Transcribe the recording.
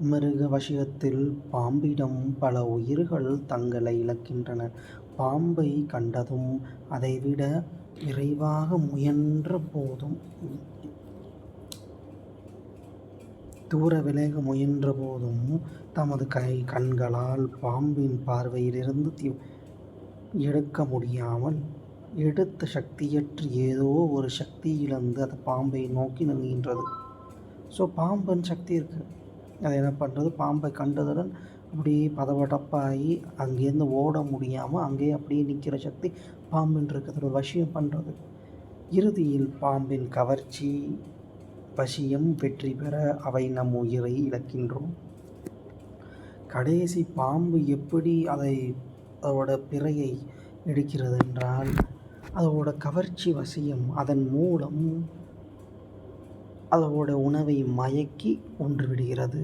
மிருக வசியத்தில் பாம்பிடம் பல உயிர்கள் தங்களை இழக்கின்றன. பாம்பை கண்டதும் அதைவிட விரைவாக முயன்ற போதும் தூர விலக முயன்ற போதும் தமது கண்களால் பாம்பின் பார்வையிலிருந்து எடுக்க முடியாமல் எடுத்த சக்தியற்று ஏதோ ஒரு சக்தியிழந்து அது பாம்பை நோக்கி நெருங்குகின்றது. ஸோ பாம்பின் சக்தி இருக்குது அதை என்ன பண்ணுறது பாம்பை கண்டதுடன் அப்படியே பதபடப்பாகி அங்கேருந்து ஓட முடியாமல் அங்கேயே அப்படியே நிற்கிற சக்தி பாம்பின் இருக்கு. வசியம் பண்ணுறது. இறுதியில் பாம்பின் கவர்ச்சி வசியம் வெற்றி பெற அவை நம் உயிரை இழக்கின்றோம். கடைசி பாம்பு எப்படி அதை அதோட பிறையை எடுக்கிறது என்றால் அதோட கவர்ச்சி வசியம் அதன் மூலம் அதோட உணவை மயக்கி கொன்று விடுகிறது.